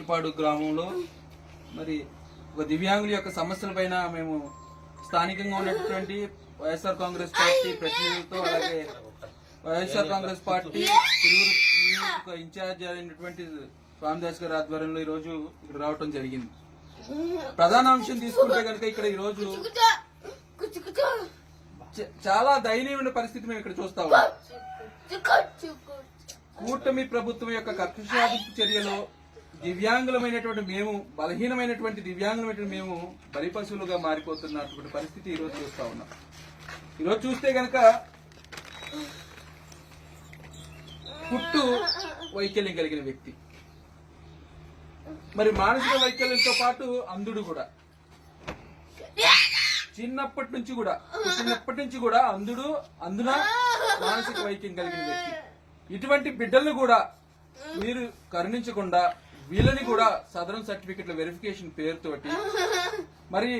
మెట్టుపాడు గ్రామంలో మరి ఒక దివ్యాంగుల యొక్క సమస్యల పైన మేము స్థానికంగా ఉన్నటువంటి వైఎస్ఆర్ కాంగ్రెస్ పార్టీ ప్రతినిధులతో అలాగే YSR Congress party Tiruvuru incharge అయినటువంటి స్వామిదాస్ గారి ఆధ్వర్యంలో ఈ రోజు ఇక్కడ రావటం జరిగింది. ప్రధాన అంశం తీసుకుంటే కనుక ఇక్కడ ఈ రోజు చ- చాలా దయనీయమైన పరిస్థితి మేము ఇక్కడ చూస్తా ఉన్నాం. కూటమి ప్రభుత్వం యొక్క కక్ష సాధింపు చర్యలో దివ్యాంగులమైనటువంటి మేము బలహీనమైనటువంటి దివ్యాంగులమైనటువంటి మేము బలిపశువులుగా మారిపోతున్నటువంటి పరిస్థితి ఈ రోజు చూస్తా ఉన్నాం. ఈరోజు చూస్తే గనక పుట్టు వైకల్యం కలిగిన వ్యక్తి. మరి మానసిక వైకల్యంతో పాటు అంధుడు కూడా. చిన్నప్పటి నుంచి కూడా చిన్నప్పటి నుంచి కూడా అందుడు అందున మానసిక వైద్యం కలిగిన వ్యక్తి. ఇటువంటి బిడ్డలను కూడా మీరు కరుణించకుండా వీళ్ళని కూడా సదరన్ సర్టిఫికెట్ల వెరిఫికేషన్ పేరుతోటి మరి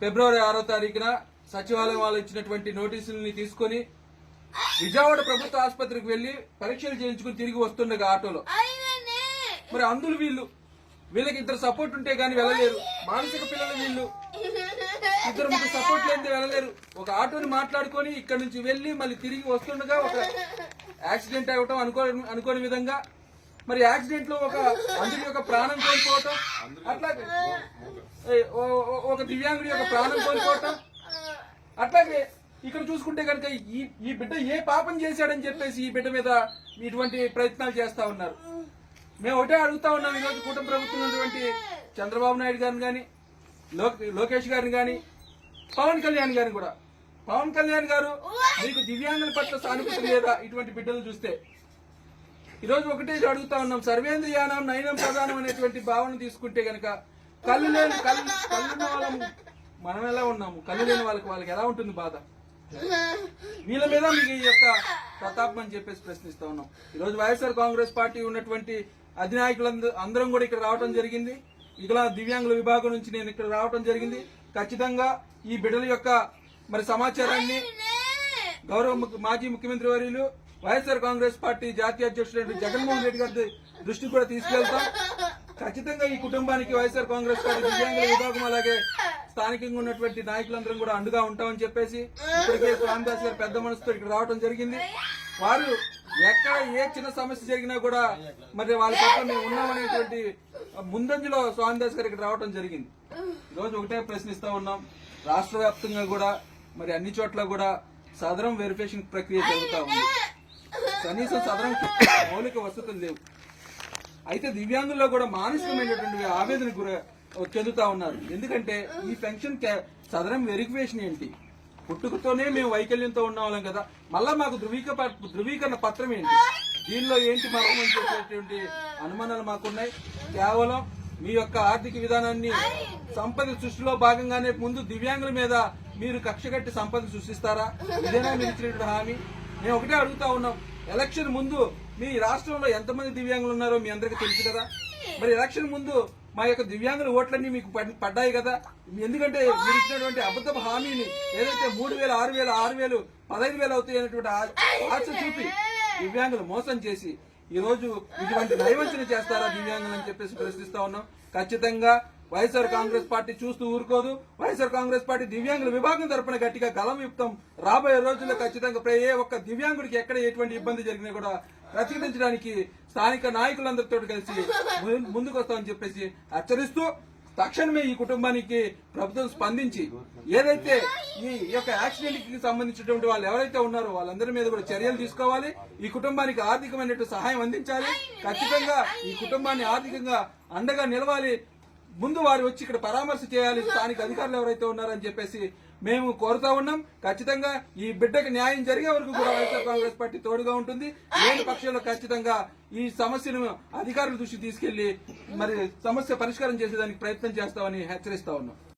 ఫిబ్రవరి ఆరో తారీఖున సచివాలయం వాళ్ళు ఇచ్చినటువంటి నోటీసుల్ని తీసుకొని విజయవాడ ప్రభుత్వ ఆసుపత్రికి వెళ్ళి పరీక్షలు చేయించుకుని తిరిగి వస్తుండగా ఆటోలో. మరి అందులు వీళ్ళు. వీళ్ళకి ఇద్దరు సపోర్ట్ ఉంటే గానీ వెళ్ళలేరు. మానసిక పిల్లలు వీళ్ళు. ఇద్దరు ముగ్గురు సపోర్ట్ లేనిదే వెళ్ళలేరు. ఒక ఆటోని మాట్లాడుకొని ఇక్కడ నుంచి వెళ్ళి మళ్ళీ తిరిగి వస్తుండగా ఒక యాక్సిడెంట్ అవ్వటం అనుకో అనుకోని విధంగా మరి యాక్సిడెంట్లో ఒక అందరి యొక్క ప్రాణం కోల్పోవటం? అట్లాగే ఒక దివ్యాంగుడి యొక్క ప్రాణం కోల్పోవటం? అట్లాగే ఇక్కడ చూసుకుంటే కనుక ఈ ఈ బిడ్డ ఏ పాపం చేశాడని చెప్పేసి ఈ బిడ్డ మీద ఇటువంటి ప్రయత్నాలు చేస్తా ఉన్నారు. మేము ఒకటే అడుగుతా ఉన్నాం ఈరోజు కూటమి ప్రభుత్వం ఉన్నటువంటి చంద్రబాబు నాయుడు గారిని కానీ లోకేష్ గారిని కానీ పవన్ కళ్యాణ్ గారిని కూడా. పవన్ కళ్యాణ్ గారు మీకు దివ్యాంగుల పట్ల సానుభూతి లేదా ఇటువంటి బిడ్డలు చూస్తే ఈరోజు ఒకటే అడుగుతా ఉన్నాం. సర్వేంద్రియానం నయనం ప్రధానం అనేటువంటి భావన తీసుకుంటే గనక కళ్ళు లేని కళ్ళు కళ్ళు వాళ్ళము వాళ్ళం మనం ఎలా ఉన్నాము? కళ్ళు లేని వాళ్ళకి వాళ్ళకి ఎలా ఉంటుంది బాధ? వీళ్ళ మీద మీకు ఈ యొక్క ప్రతాపం అని చెప్పేసి ప్రశ్నిస్తా ఉన్నాం. ఈరోజు వైఎస్ఆర్ కాంగ్రెస్ పార్టీ ఉన్నటువంటి అధినాయకులందరూ అందరం కూడా ఇక్కడ రావడం జరిగింది. ఇలా దివ్యాంగుల విభాగం నుంచి నేను ఇక్కడ రావడం జరిగింది. ఖచ్చితంగా ఈ బిడ్డల యొక్క మరి సమాచారాన్ని గౌరవ మాజీ ముఖ్యమంత్రి వర్యులు వైఎస్ఆర్ కాంగ్రెస్ పార్టీ జాతీయ అధ్యక్షుడు జగన్మోహన్ రెడ్డి గారి దృష్టికి కూడా తీసుకెళ్తాం. ఖచ్చితంగా ఈ కుటుంబానికి వైఎస్ఆర్ కాంగ్రెస్ పార్టీ దివ్యాంగుల విభాగం అలాగే స్థానికంగా ఉన్నటువంటి నాయకులందరం కూడా అండుగా ఉంటామని చెప్పేసి ఇప్పటికే స్వామిదాస్ గారు పెద్ద మనసుతో ఇక్కడ రావడం జరిగింది. వారు ఎక్కడ ఏ చిన్న సమస్య జరిగినా కూడా మరి వాళ్ళ పట్ల మేము ఉన్నామనేటువంటి ముందంజలో స్వామిదాస్ గారు ఇక్కడ రావడం జరిగింది. ఈరోజు రోజు ఒకటే ప్రశ్నిస్తా ఉన్నాం. రాష్ట్ర వ్యాప్తంగా కూడా మరి అన్ని చోట్ల కూడా సదరం వెరిఫికేషన్ ప్రక్రియ జరుగుతూ ఉంది. కనీసం సదరం మౌలిక వసతులు లేవు. అయితే దివ్యాంగుల్లో కూడా మానసికమైనటువంటి ఆవేదన గుర చెందుతా ఉన్నారు. ఎందుకంటే ఈ పెన్షన్ కే- సదరం వెరిఫికేషన్ ఏంటి? పుట్టుకతోనే మేము వైకల్యంతో ఉన్న వాళ్ళం కదా. మళ్ళా మాకు ధృవీక ధృవీకరణ పత్రం ఏంటి? దీనిలో ఏంటి మరణం అని చెప్పేటువంటి అనుమానాలు మాకున్నాయి. కేవలం మీ యొక్క ఆర్థిక విధానాన్ని సంపద సృష్టిలో భాగంగానే ముందు దివ్యాంగుల మీద మీరు కక్ష కట్టి సంపద సృష్టిస్తారా? ఇదేనా మీరు ఇచ్చినటువంటి హామీ? మేము ఒకటే అడుగుతా ఉన్నాం. ఎలక్షన్ ముందు మీ రాష్ట్రంలో ఎంతమంది దివ్యాంగులు ఉన్నారో మీ అందరికీ తెలుసు కదా? మరి ఎలక్షన్ ముందు మా యొక్క దివ్యాంగుల ఓట్లన్నీ మీకు పడ్- పడ్డాయి కదా? ఎందుకంటే మీరు ఇచ్చినటువంటి అబద్ధపు హామీని ఏదైతే మూడు వేలు ఆరు వేలు ఆరు వేలు పదహైదు వేలు అవుతాయి అనేటువంటి ఆశ చూపి దివ్యాంగులు మోసం చేసి ఈ రోజు ఇటువంటి నైవంచన చేస్తారా దివ్యాంగులు అని చెప్పేసి ప్రశ్నిస్తా ఉన్నాం. ఖచ్చితంగా వైఎస్ఆర్ కాంగ్రెస్ పార్టీ చూస్తూ ఊరుకోదు. వైఎస్ఆర్ కాంగ్రెస్ పార్టీ దివ్యాంగుల విభాగం తరపున గట్టిగా గలం యుక్తం. రాబోయే రోజుల్లో ఖచ్చితంగా ఏ ఒక్క దివ్యాంగుడికి ఎక్కడ ఎటువంటి ఇబ్బంది జరిగినా కూడా ప్రతిఘటించడానికి స్థానిక నాయకులందరితో కలిసి ము- ముందుకు వస్తామని చెప్పేసి హెచ్చరిస్తూ తక్షణమే ఈ కుటుంబానికి ప్రభుత్వం స్పందించి ఏదైతే ఈ యొక్క యాక్సిడెంట్కి సంబంధించినటువంటి వాళ్ళు ఎవరైతే ఉన్నారో వాళ్ళందరి మీద కూడా చర్యలు తీసుకోవాలి. ఈ కుటుంబానికి ఆర్థికమైనటువంటి సహాయం అందించాలి. ఖచ్చితంగా ఈ కుటుంబాన్ని ఆర్థికంగా అండగా నిలవాలి. ముందు వారు వచ్చి ఇక్కడ పరామర్శ చేయాలి. స్థానిక అధికారులు ఎవరైతే ఉన్నారని చెప్పేసి మేము కోరుతా ఉన్నాం. ఖచ్చితంగా ఈ బిడ్డకి న్యాయం జరిగే వరకు కూడా వైఎస్ఆర్ కాంగ్రెస్ పార్టీ తోడుగా ఉంటుంది. లేని పక్షంలో ఖచ్చితంగా ఈ సమస్యను అధికారుల దృష్టి తీసుకెళ్ళి మరి సమస్య పరిష్కారం చేసేదానికి ప్రయత్నం చేస్తామని హెచ్చరిస్తా ఉన్నాం.